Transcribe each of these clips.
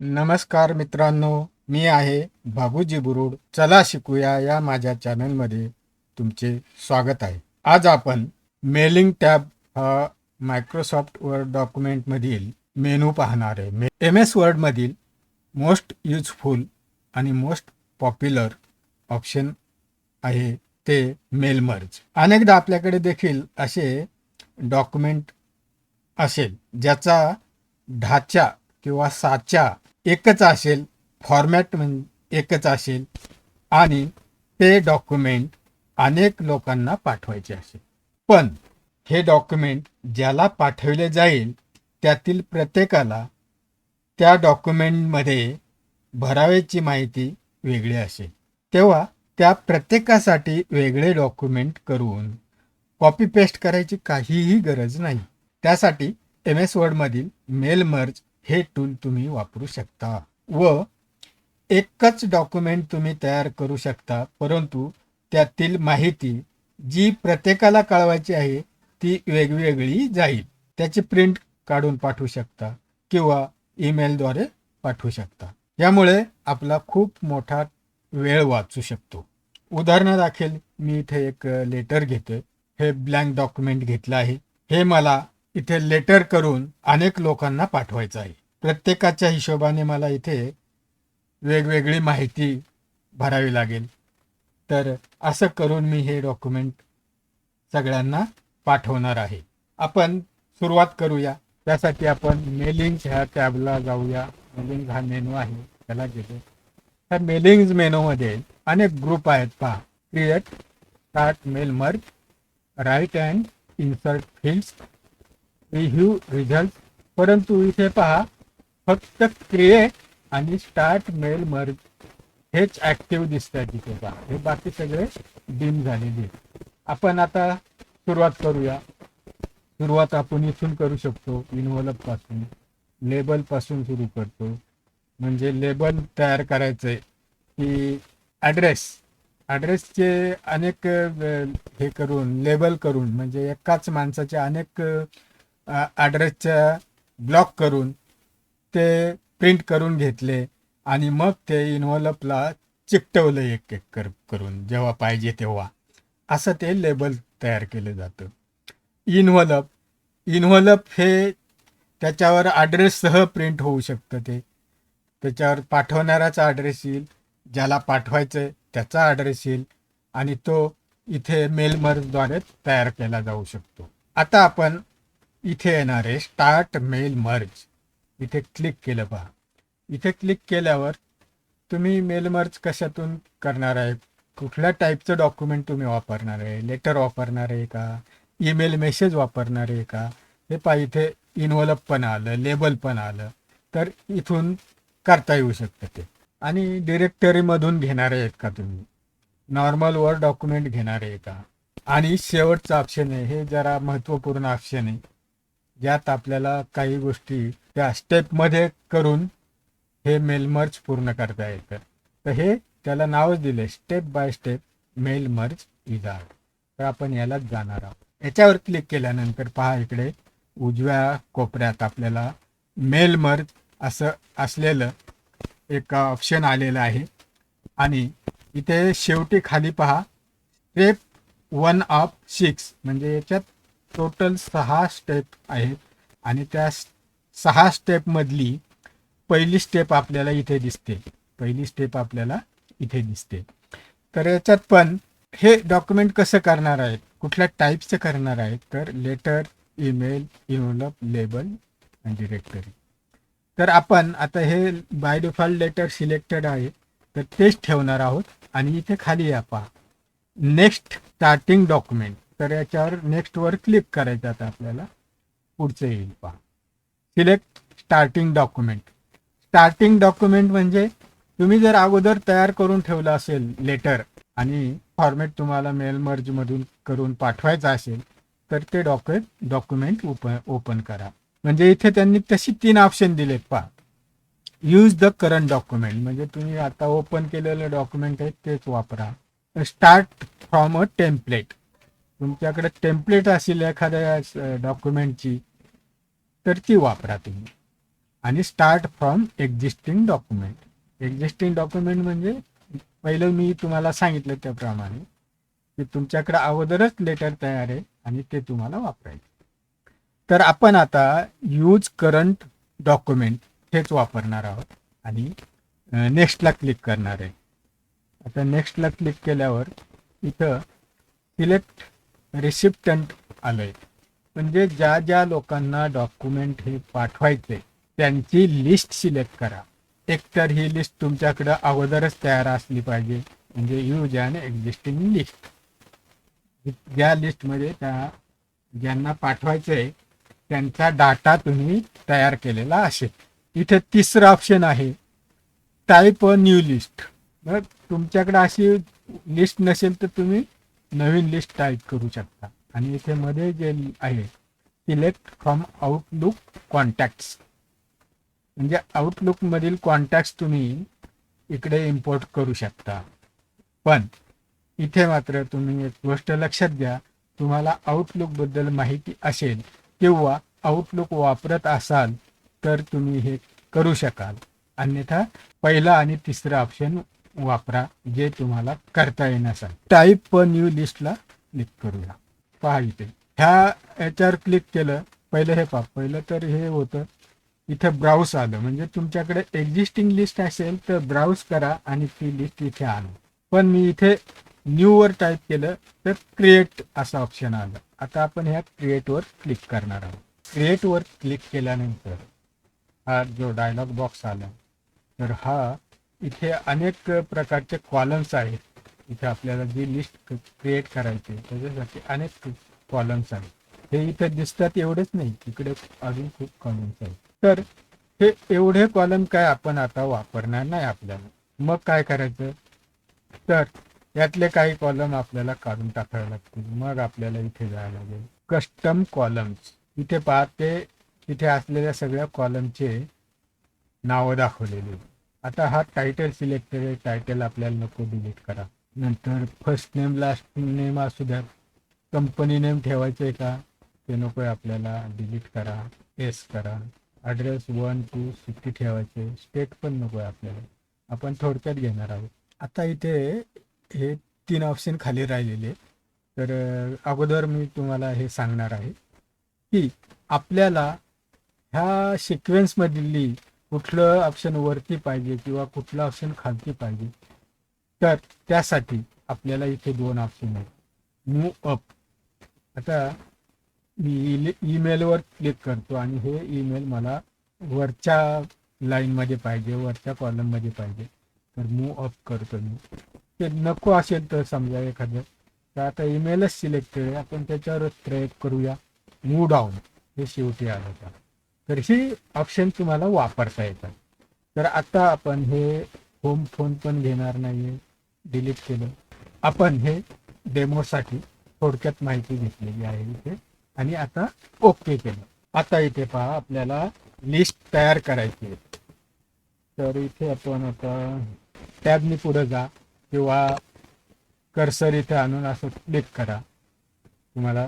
नमस्कार मित्रांनो मी आहे बाबूजी बुरुड. चला शिकूया या माझ्या चॅनलमध्ये. तुमचे स्वागत आहे. आज आपण मेलिंग टॅब हा मायक्रोसॉफ्ट वर्ड डॉक्युमेंटमधील मेनू पाहणार आहे. एम एस वर्डमधील मोस्ट युजफुल आणि मोस्ट पॉप्युलर ऑप्शन आहे ते मेल मर्ज. अनेकदा आपल्याकडे देखील असे डॉक्युमेंट असेल ज्याचा ढाचा किंवा साचा एकच असेल फॉर्मॅट म्हणजे एकच असेल आणि ते डॉक्युमेंट अनेक लोकांना पाठवायचे असेल. पण हे डॉक्युमेंट ज्याला पाठवले जाईल त्यातील प्रत्येकाला त्या डॉक्युमेंटमध्ये भरावेची माहिती वेगळी असेल. तेव्हा त्या प्रत्येकासाठी वेगळे डॉक्युमेंट करून कॉपी पेस्ट करायची काहीही गरज नाही. त्यासाठी एम एस वर्डमधील मेल मर्ज हे टूल तुम्ही वापरू शकता. व एकच डॉक्युमेंट तुम्ही तयार करू शकता. परंतु त्यातील माहिती जी प्रत्येकाला कळवायची आहे ती वेगवेगळी जाईल. त्याची प्रिंट काढून पाठवू शकता किंवा ईमेलद्वारे पाठवू शकता. यामुळे आपला खूप मोठा वेळ वाचू शकतो. उदाहरणादाखल मी इथे एक लेटर घेतोय. हे ब्लँक डॉक्युमेंट घेतलं आहे. हे मला इथे लेटर करून अनेक लोकांना पाठवायचं आहे. प्रत्येकाच्या हिशोबाने मला इथे वेगवेगळी माहिती भरावी लागेल. तर असं करून मी हे डॉक्युमेंट सगळ्यांना पाठवणार आहे. आपण सुरुवात करूया. त्यासाठी आपण मेलिंग ह्या टॅबला जाऊया. मेलिंग हा मेनू आहे. त्याला घेतो ह्या मेलिंग मेनूमध्ये अनेक ग्रुप आहेत पहा. Create start mail merge write and insert fields review result परंतु इथे पहा फक्त क्रिएट आणि स्टार्ट मेल मर्ज हेच ऍक्टिव्ह दिसत आहे तिथे पहा हे बाकी सगळे डिम झालेले आहेत. आपण आता सुरुवात करूया. सुरुवात आपण इथून करू शकतो. इन्व्हॉल्वपासून. लेबलपासून सुरू करतो. म्हणजे लेबल तयार करायचंय. की ॲड्रेस ॲड्रेसचे अनेक हे करून लेबल करून म्हणजे एकाच माणसाचे अनेक ॲड्रेसच्या ब्लॉक करून ते प्रिंट करून घेतले आणि मग ते इन्व्हॉल्पला चिकटवलं एक एक कर करून जेव्हा पाहिजे तेव्हा. असं ते लेबल तयार केलं जातं. इन्व्हलप इन्व्हॉल्प हे त्याच्यावर ॲड्रेससह प्रिंट होऊ शकतं ते. त्याच्यावर पाठवणाराचा ॲड्रेस येईल ज्याला पाठवायचं आहे त्याचा ॲड्रेस येईल आणि तो इथे मेलमर्जद्वारे तयार केला जाऊ शकतो. आता आपण इथे येणारे स्टार्ट मेल मर्ज इथे क्लिक केलं पहा. इथे क्लिक केल्यावर तुम्ही मेलमर्ज कशातून करणार आहे? कुठल्या टाईपचं डॉक्युमेंट तुम्ही वापरणार आहे? लेटर वापरणार आहे का? ईमेल मेसेज वापरणार आहे का? हे पहा इथे इन्व्हॉल्प पण आलं लेबल पण आलं. तर इथून करता येऊ शकतं ते. आणि डिरेक्टरीमधून घेणार आहेत का तुम्ही? नॉर्मल वर्ड डॉक्युमेंट घेणार आहे का? आणि शेवटचं ऑप्शन आहे हे जरा महत्त्वपूर्ण ऑप्शन आहे. ज्यात आपल्याला काही गोष्टी त्या स्टेपमध्ये करून हे मेल मर्ज पूर्ण करता येतं. तर हे त्याला नावच दिले step by step mail merge wizard तर आपण यालाच जाणार आहोत. याच्यावर क्लिक केल्यानंतर पहा इकडे उजव्या कोपऱ्यात आपल्याला मेल मर्ज असं असलेलं एक ऑप्शन आलेलं आहे. आणि इथे शेवटी खाली पहा स्टेप वन ऑफ सिक्स म्हणजे याच्यात टोटल सहा स्टेप आहेत आणि त्या सहा स्टेपमधली पहिली स्टेप आपल्याला इथे दिसते. पहिली स्टेप आपल्याला इथे दिसते. तर याच्यात पण हे डॉक्युमेंट कसं करणार आहेत? कुठल्या टाईपचं करणार आहेत? तर लेटर ईमेल इन्व्हलप लेबल आणि डिरेक्टरी तर आपण आता हे बाय डिफॉल्ट लेटर सिलेक्टेड आहे. तर तेच ठेवणार आहोत आणि इथे खाली या पहा. नेक्स्ट स्टार्टिंग डॉक्युमेंट तर याच्यावर नेक्स्ट वर क्लिक करायचं आता आपल्याला. पुढचं येईल पहा. Select starting document starting document म्हणजे तुम्ही जर अगोदर तयार करून ठेवलं असेल लेटर आणि फॉर्मेट तुम्हाला मेल मर्जमधून करून पाठवायचं असेल तर ते डॉक्यु डॉक्युमेंट ओपन ओपन करा. म्हणजे इथे त्यांनी तशी तीन ऑप्शन दिलेत पहा. यूज द करंट डॉक्युमेंट म्हणजे तुम्ही आता ओपन केलेलं डॉक्युमेंट आहे तेच वापरा. स्टार्ट फ्रॉम अ टेम्पलेट तुमच्याकडे टेम्पलेट असेल एखाद्या डॉक्युमेंटची तर ती वापरा तुम्ही. आणि start from existing document existing document म्हणजे पहिलं मी तुम्हाला सांगितलं त्याप्रमाणे की तुमच्याकडे अगोदरच लेटर तयार आहे आणि ते तुम्हाला वापरायचे. तर आपण आता यूज करंट डॉक्युमेंट हेच वापरणार आहोत आणि नेक्स्टला क्लिक करणार आहे. आता नेक्स्टला क्लिक केल्यावर इथं सिलेक्ट रिसिप्टंट आलं आहे म्हणजे ज्या ज्या लोकांना डॉक्युमेंट हे पाठवायचे त्यांची लिस्ट सिलेक्ट करा. एकतर ही लिस्ट तुमच्याकडं अगोदरच तयार असली पाहिजे. म्हणजे यूज अँड एक्झिस्टिंग लिस्ट ज्या लिस्टमध्ये त्या ज्यांना पाठवायचं आहे त्यांचा डाटा तुम्ही तयार केलेला असेल. इथे तिसरं ऑप्शन आहे टाईप अ न्यू लिस्ट मग तुमच्याकडे अशी लिस्ट नसेल तर तुम्ही नवीन लिस्ट टाईप करू शकता. आणि इथे मध्ये जे आहे सिलेक्ट फ्रॉम आउटलुक कॉन्टॅक्ट्स म्हणजे आउटलुकमधील कॉन्टॅक्ट्स तुम्ही इकडे इम्पोर्ट करू शकता. पण इथे मात्र तुम्ही एक गोष्ट लक्षात घ्या तुम्हाला आउटलुकबद्दल माहिती असेल किंवा आउटलुक वापरत असाल तर तुम्ही हे करू शकाल. अन्यथा पहिला आणि तिसरा ऑप्शन वापरा जे तुम्हाला करता येण्यासाठी टाईप न्यू लिस्टला क्लिक करूया. पहा इथे. ह्या याच्यावर क्लिक केलं पहिलं हे पहा पहिलं तर हे होतं इथे ब्राऊस आलं. म्हणजे तुमच्याकडे एक्झिस्टिंग लिस्ट असेल तर ब्राऊस करा आणि ती लिस्ट इथे आणू. पण मी इथे न्यू वर टाईप केलं तर क्रिएट असं ऑप्शन आलं. आता आपण ह्या क्रिएटवर क्लिक करणार आहोत. क्रिएटवर क्लिक केल्यानंतर हा जो डायलॉग बॉक्स आला तर हा इथे अनेक प्रकारचे कॉलम्स आहेत. इथे आपल्याला जी लिस्ट क्रिएट करायची त्याच्यासाठी अनेक कॉलम्स आहेत. हे इथे दिसतात एवढेच नाही इकडे अजून खूप कॉलम्स आहेत. तर हे एवढे कॉलम काय आपण आता वापरणार नाही आपल्याला. मग काय करायचं? तर यातले काही कॉलम आपल्याला काढून टाकावे लागतील. मग आपल्याला इथे जायला लागेल. कस्टम कॉलम्स इथे पाहते तिथे असलेल्या सगळ्या कॉलमचे नावं दाखवलेली आहेत. आता हा टायटल सिलेक्ट आहे. टायटल आपल्याला नको डिलीट करा. नंतर फर्स्ट नेम लास्ट नेम असू द्या. कंपनी नेम ठेवायचं आहे का? ते नको आहे आपल्याला. डिलीट करा. एस करा. ॲड्रेस वन टू सिटी ठेवायचे. स्टेट पण नको आहे आपल्याला. आपण थोडक्यात घेणार आहोत. आता इथे हे तीन ऑप्शन खाली राहिलेले तर अगोदर मी तुम्हाला हे सांगणार आहे की आपल्याला ह्या सिक्वेन्समधली कुठलं ऑप्शन वरती पाहिजे किंवा कुठलं ऑप्शन खालती पाहिजे तर त्यासाठी आपल्याला इथे दोन ऑप्शन आहेत. मूव अप आता मी e-, ईमेलवर क्लिक करतो आणि हे ईमेल मला वरच्या लाईनमध्ये पाहिजे वरच्या कॉलममध्ये पाहिजे. तर मूव अप करतो मी. ते नको असेल तर समजा एखादं. तर आता ईमेलच सिलेक्ट केले आपण त्याच्यावर ट्रॅक करूया. मूव डाऊन हे शेवटी आलं होतं तर ही ऑप्शन तुम्हाला वापरता येतात. तर आता आपण हे होम फोन पण घेणार नाहीये. डिलीट केलं. आपण हे डेमोसाठी थोडक्यात माहिती घेतलेली आहे इथे. आणि आता ओके केलं. आता इथे पहा आपल्याला लिस्ट तयार करायची आहे. तर इथे आपण आता टॅबनी पुढे जा किंवा कर्सर इथे आणून असं क्लिक करा. तुम्हाला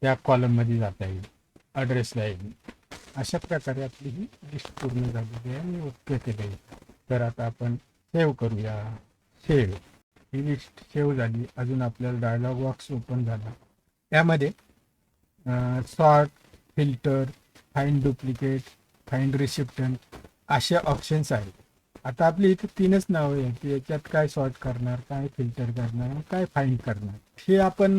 त्या कॉलममध्ये जाता येईल. अड्रेसला येईल. अशा प्रकारे आपली ही लिस्ट पूर्ण झालेली आहे. आणि ओके केलं. तर आता आपण सेव्ह करूया. सेव्ह ही लिस्ट सेव्ह झाली. अजून आपल्याला डायलॉग बॉक्स ओपन झाला. यामध्ये sort filter find duplicate find recipient असे ऑप्शन्स आहेत. आता आपली इथे तीनच नावं आहेत. की याच्यात काय सॉर्ट करणार काय फिल्टर करणार काय फाईंड करणार. हे आपण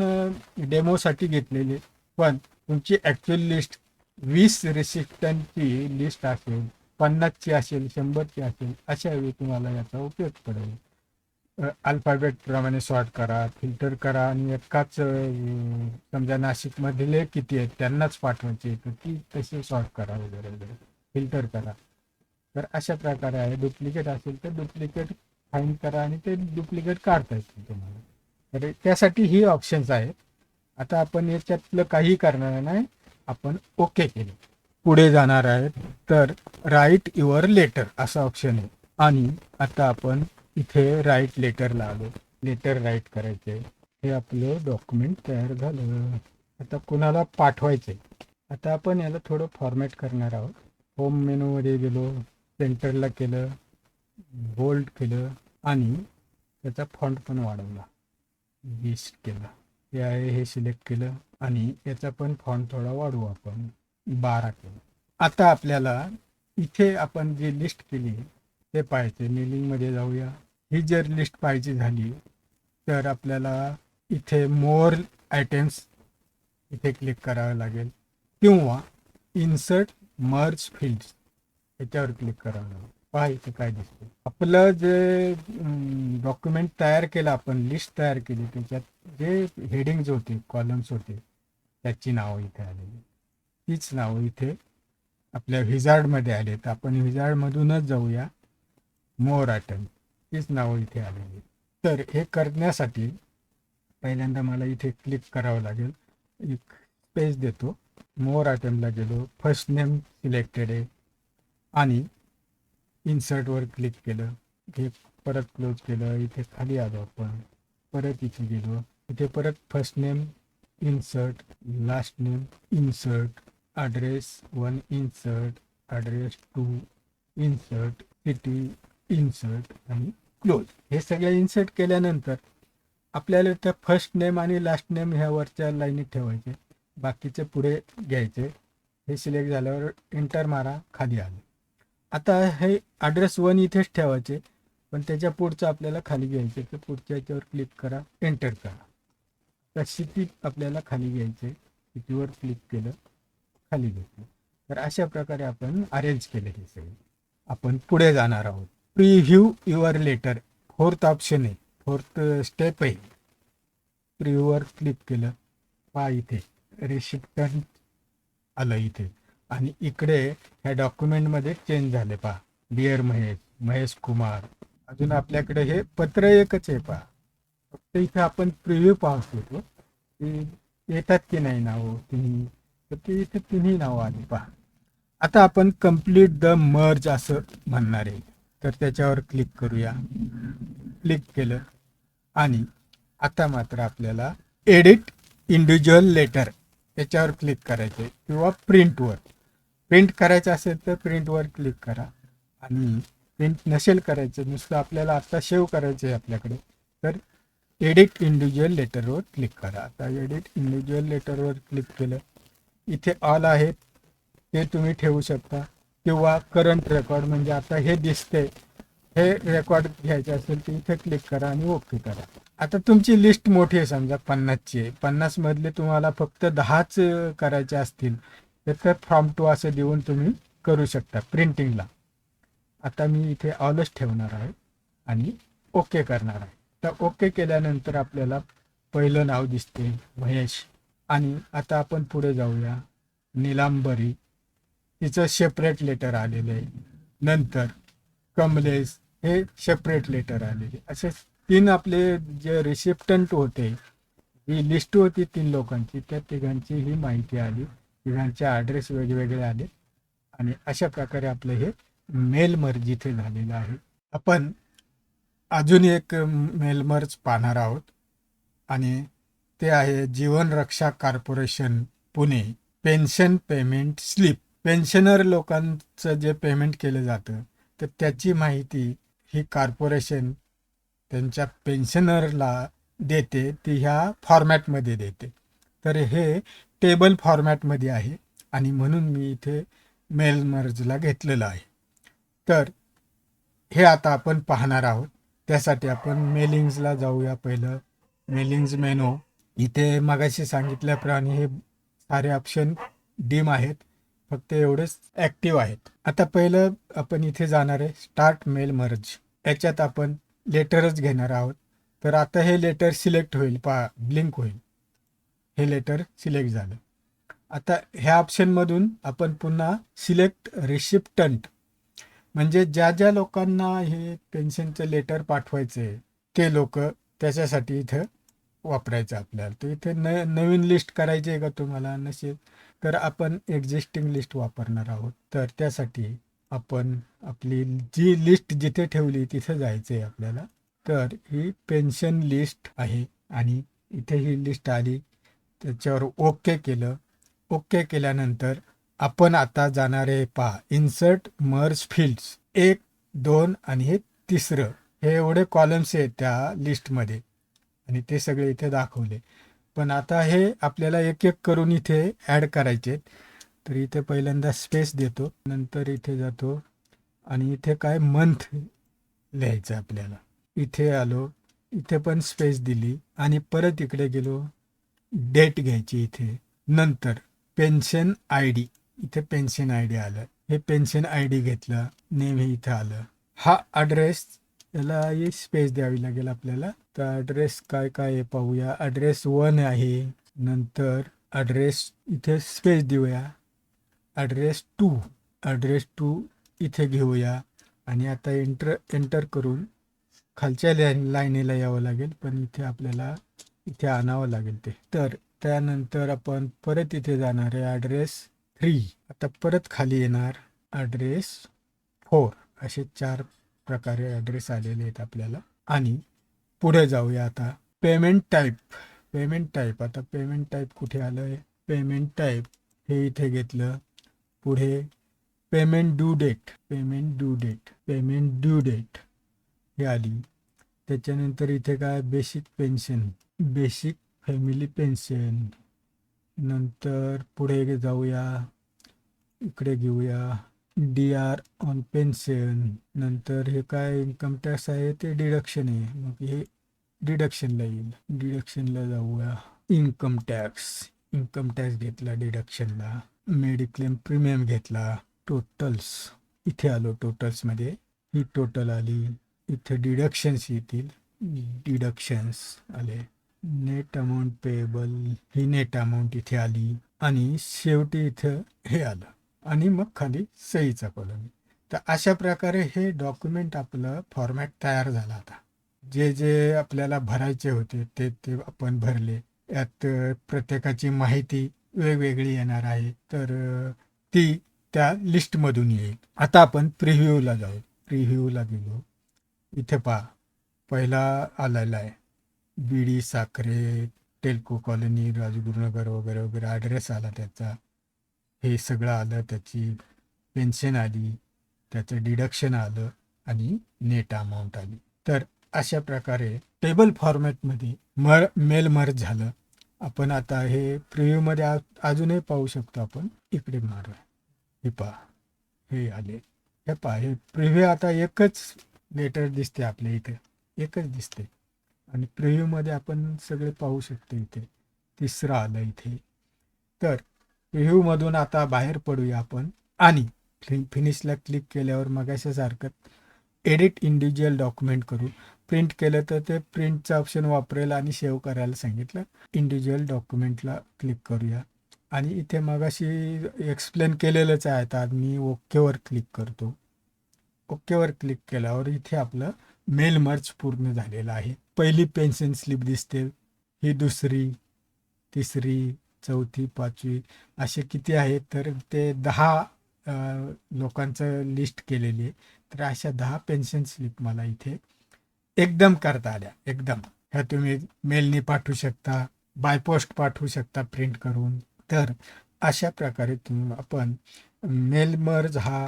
डेमोसाठी घेतलेले पण तुमची ॲक्च्युअल लिस्ट वीस रेसिस्टंटची लिस्ट असेल पन्नासची असेल शंभरची असेल अशा वेळी तुम्हाला याचा उपयोग पडेल. अल्फाबेट प्रमाणे सॉर्ट करा फिल्टर करा आणि एकाच समजा नाशिकमधले किती आहेत त्यांनाच पाठवायचे तर ती तसे सॉर्ट करा वगैरे वगैरे. फिल्टर करा. तर अशा प्रकारे आहे. डुप्लिकेट असेल तर डुप्लिकेट फाईन करा आणि ते डुप्लिकेट काढता येतील तुम्हाला. तर त्यासाठी ही ऑप्शन्स आहेत. आता आपण याच्यातलं काही करणार नाही. आपण ओके केले. पुढे जाणार आहेत. तर राईट युअर लेटर असा ऑप्शन आहे. आणि आता आपण इथे राईट लेटरला आलो. लेटर राईट करायचे. हे आपलं डॉक्युमेंट तयार झालं. आता कुणाला पाठवायचे आता आपण याला थोडं फॉर्मॅट करणार आहोत. होम मेनूमध्ये गेलो. सेंटरला केलं. बोल्ड केलं. आणि त्याचा फॉन्ट पण वाढवला. वीस केला. हे आहे हे सिलेक्ट केलं आणि याचा पण फॉन्ट थोडा वाढवू आपण. बारा केलं. आता आपल्याला इथे आपण जी लिस्ट केली ते पाहायचे. मेलिंगमध्ये जाऊया. ही जर लिस्ट पाहिजे झाली तर आपल्याला इथे मोर आयटेम्स इथे क्लिक करावं लागेल. किंवा इन्सर्ट मर्ज फील्ड्स याच्यावर क्लिक करावं लागेल. पहा इथे काय दिसते आपलं जे डॉक्युमेंट तयार केलं आपण लिस्ट तयार केली त्याच्यात जे हेडिंग्ज होते कॉलम्स होते त्याची नावं इथे आलेली. तीच नावं इथे आपल्या विझार्डमध्ये आले तर आपण विझार्डमधूनच जाऊया. मोर आटन तीच नावं इथे आलेली. तर हे करण्यासाठी पहिल्यांदा मला इथे क्लिक करावं लागेल. एक पेज देतो. मोर आयटमला गेलो. फर्स्ट नेम सिलेक्टेड आहे. आणि इन्सर्टवर क्लिक केलं. हे परत क्लोज केलं. इथे खाली आलो आपण. परत इथे गेलो. इथे परत first name insert last name insert address one insert address two insert city insert आणि क्लोज हे सगळे इन्सर्ट केल्यानंतर आपल्याला त्या फर्स्ट नेम आणि लास्ट नेम ह्या वरच्या लाईनीत ठेवायचे. बाकीचे पुढे घ्यायचे. हे सिलेक्ट झाल्यावर एंटर मारा. खाली आलं. आता हे ॲड्रेस वन इथेच ठेवायचे पण त्याच्या पुढचं आपल्याला खाली घ्यायचं तर पुढच्या याच्यावर क्लिक करा एंटर करा. तर सिटी आपल्याला खाली घ्यायचे सिटीवर क्लिक केलं खाली घेतलं. तर अशा प्रकारे आपण अरेंज केले हे सगळे. आपण पुढे जाणार आहोत. Preview your letter fourth option आहे. फोर्थ स्टेप uh, आहे. प्रिव्ह्यूवर क्लिक केलं पा इथे. रेसिप्टंट आलं इथे. आणि इकडे ह्या डॉक्युमेंटमध्ये चेंज झाले पहा. डिअर महेश महेश कुमार. अजून आपल्याकडे हे पत्र एकच आहे पहा. फक्त इथे आपण प्रिव्ह्यू पाहतो तो की येतात की नाही नावं तिन्ही तर ते इथे तिन्ही नावं आली पहा. आता आपण कंप्लीट द मर्ज असं म्हणणार आहे. तर त्याच्यावर क्लिक करूया. क्लिक केलं. आणि आता मात्र आपल्याला एडिट इंडिव्हिज्युअल लेटर त्याच्यावर क्लिक करायचे किंवा प्रिंटवर प्रिंट करायचं असेल तर प्रिंटवर क्लिक करा. आणि प्रिंट नसेल करायचं नुसतं आपल्याला आता सेव्ह करायचं आहे आपल्याकडे तर एडिट इंडिव्हिज्युअल लेटरवर क्लिक करा. आता एडिट इंडिव्हिज्युअल लेटरवर क्लिक केलं इथे ऑल आहेत ते तुम्ही ठेवू शकता. किंवा करंट रेकॉर्ड म्हणजे आता हे दिसते हे रेकॉर्ड घ्यायचे असेल तर इथे क्लिक करा आणि ओके करा. आता तुमची लिस्ट मोठी आहे समजा पन्नासची आहे. पन्नास मधले तुम्हाला फक्त दहाच करायचे असतील. तर फ्रॉम टू असं देऊन तुम्ही करू शकता प्रिंटिंगला आता मी इथे ऑलच ठेवणार आहे आणि ओके करणार आहे. तर ओके केल्यानंतर आपल्याला पहिलं नाव दिसते महेश. आणि आता आपण पुढे जाऊया निलांबरी. तिचं सेपरेट लेटर आलेलं आहे. नंतर कमलेश हे सेपरेट लेटर आलेले असे तीन आपले जे रिसिप्टंट होते ही लिस्ट होती तीन लोकांची. त्या तिघांची ही माहिती आली. इव्हेंटचे ॲड्रेस वेगवेगळे आले आणि अशा प्रकारे आपलं हे मेल मर्ज इथे झालेलं आहे. आपण अजून एक मेलमर्ज पाहणार आहोत. आणि ते आहे Jeevan Raksha corporation Pune. Pension payment slip pensioner लोकांचं जे पेमेंट केलं जातं तर त्याची माहिती ही कॉर्पोरेशन त्यांच्या पेन्शनरला देते. ती ह्या फॉर्मॅटमध्ये देते. तर हे टेबल फॉर्मॅटमध्ये आहे. आणि म्हणून मी इथे मेल मर्जला घेतलेलं आहे. तर हे आता आपण पाहणार आहोत. त्यासाठी आपण मेलिंग्जला जाऊया पहिलं. मेलिंग्ज मेनो इथे मगाशी सांगितल्याप्रमाणे हे सारे ऑप्शन डीम आहेत. फक्त एवढेच ॲक्टिव्ह आहेत. आता पहिलं आपण इथे जाणार आहे. स्टार्ट मेल मर्ज याच्यात आपण लेटरच घेणार आहोत. तर आता हे लेटर सिलेक्ट होईल. पा ब्लिंक होईल. हे लेटर सिलेक्ट झालं. आता ह्या ऑप्शनमधून आपण पुन्हा सिलेक्ट रिसिप्टंट म्हणजे ज्या ज्या लोकांना हे पेन्शनचं लेटर पाठवायचं आहे ते लोक त्याच्यासाठी इथं वापरायचं आपल्याला. तर इथे न नवीन लिस्ट करायची आहे का तुम्हाला? नसेल तर आपण एक्झिस्टिंग लिस्ट वापरणार आहोत. तर त्यासाठी आपण आपली जी लिस्ट जिथे ठेवली तिथे जायचं आहे आपल्याला. तर ही पेन्शन लिस्ट आहे आणि इथे ही लिस्ट आली. त्याच्यावर ओके केलं. ओके केल्यानंतर आपण आता जाणारे पहा. इन्सर्ट मर्ज फील्ड्स एक दोन आणि हे तिसरं. हे एवढे कॉलम्स आहेत त्या लिस्टमध्ये आणि ते सगळे इथे दाखवले. पण आता हे आपल्याला एक एक करून इथे ॲड करायचे तर इथे पहिल्यांदा स्पेस देतो. नंतर इथे जातो. आणि इथे काय? मंथ लिहायचं आपल्याला. इथे आलो. इथे पण स्पेस दिली. आणि परत इकडे गेलो. डेट घ्यायची इथे. नंतर पेन्शन आय डी. इथे पेन्शन आय डी आलं. हे पेन्शन आय डी घेतलं. नेम हे इथे आलं. हा ॲड्रेस याला स्पेस द्यावी लागेल आपल्याला. तर ॲड्रेस काय काय आहे पाहूया. ॲड्रेस वन आहे. नंतर ॲड्रेस इथे स्पेस देऊया. ॲड्रेस टू ॲड्रेस टू इथे घेऊया. आणि आता एंटर एंटर करून खालच्या लाईन लाईनीला यावं लागेल. पण इथे आपल्याला इथे आणावं लागेल ते. तर त्यानंतर आपण परत इथे जाणार आहे ॲड्रेस थ्री आता परत खाली येणार ॲड्रेस फोर असे चार प्रकारे ॲड्रेस आलेले आहेत आपल्याला. आणि पुढे जाऊया आता. पेमेंट टाईप पेमेंट टाईप आता पेमेंट टाईप कुठे आलं आहे पेमेंट टाईप हे इथे घेतलं. पुढे payment due date payment due date payment due date हे आली. त्याच्यानंतर इथे काय? Basic pension basic family pension नंतर पुढे जाऊया इकडे घेऊया. डी आर ऑन पेन्शन नंतर हे काय इन्कम टॅक्स आहे ते डिडक्शन आहे. मग हे डिडक्शनला येईल. डिडक्शनला जाऊया. इन्कम टॅक्स इन्कम टॅक्स घेतला डिडक्शनला मेडिक्लेम प्रीमियम घेतला. टोटल्स इथे आलो टोटल्समध्ये ही टोटल आली. इथे डिडक्शन्स येतील. डिडक्शन्स आले. नेट अमाऊंट पेएबल ही नेट अमाऊंट इथे आली आणि शेवटी इथं हे आलं. आणि मग खाली सहीचा कॉलम तर अशा प्रकारे हे डॉक्युमेंट आपलं फॉर्मॅट तयार झाला आता. जे जे आपल्याला भरायचे होते ते ते आपण भरले. यात प्रत्येकाची माहिती वेगवेगळी येणार आहे. तर ती त्या लिस्टमधून येईल. आता आपण प्रिव्ह्यूला जाऊ. प्रिव्ह्यूला गेलो. इथे पहा. पहिला आलेला आहे. B D Sakhare Telco colony Rajgurunagar वगैरे वगैरे ॲड्रेस आला त्याचा. हे सगळं आलं त्याची पेन्शन आली त्याचं डिडक्शन आलं आणि नेट अमाऊंट आली. तर अशा प्रकारे टेबल फॉर्मॅटमध्ये मर मेल मर्ज झालं. आपण आता हे प्रिव्ह्यूमध्ये आ अजूनही पाहू शकतो आपण. इकडे मारू. हे पहा. हे आले. हे पहा. हे प्रिव्ह्यू आता एकच लेटर दिसते आपल्या इथे. एकच दिसते. आणि प्रिव्ह्यूमध्ये आपण सगळे पाहू शकतो इथे. तिसरं आलं इथे. तर प्रिव्ह्यूमधून आता बाहेर पडूया आपण. आणि फिनिशला क्लिक केल्यावर मग एडिट इंडिव्हिज्युअल डॉक्युमेंट करू प्रिंट केलं तर ते प्रिंटचं ऑप्शन वापरेल आणि सेव्ह करायला सांगितलं. इंडिव्हिज्युअल डॉक्युमेंटला क्लिक करूया. आणि इथे मगाशी एक्सप्लेन केलेलंच आहे. आता मी ओकेवर क्लिक करतो. ओकेवर क्लिक केल्यावर इथे आपलं मेल मर्ज पूर्ण झालेलं आहे. पहिली पेन्शन स्लिप दिसते ही दुसरी तिसरी चौथी पाचवी असे किती आहेत तर ते दहा लोकांचं लिस्ट केलेली आहे. तर अशा दहा पेन्शन स्लिप मला इथे एकदम करता आल्या एकदम. ह्या तुम्ही मेलनी पाठवू शकता बाय पोस्ट पाठवू शकता प्रिंट करून. तर अशा प्रकारे तुम्ही आपण मेलमर्ज हा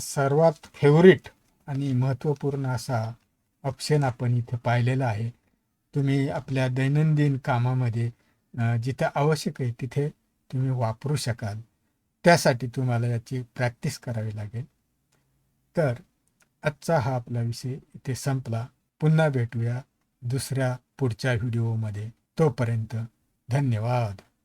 सर्वात फेवरेट आणि महत्त्वपूर्ण असा ऑप्शन आपण इथे पाहिलेला आहे. तुम्ही आपल्या दैनंदिन कामामध्ये जिथे आवश्यक आहे तिथे तुम्ही वापरू शकाल. त्यासाठी तुम्हाला याची प्रॅक्टिस करावी लागेल. तर आजचा हा आपला विषय इथे संपला. पुन्हा भेटूया दुसऱ्या पुढच्या व्हिडिओमध्ये. तोपर्यंत धन्यवाद.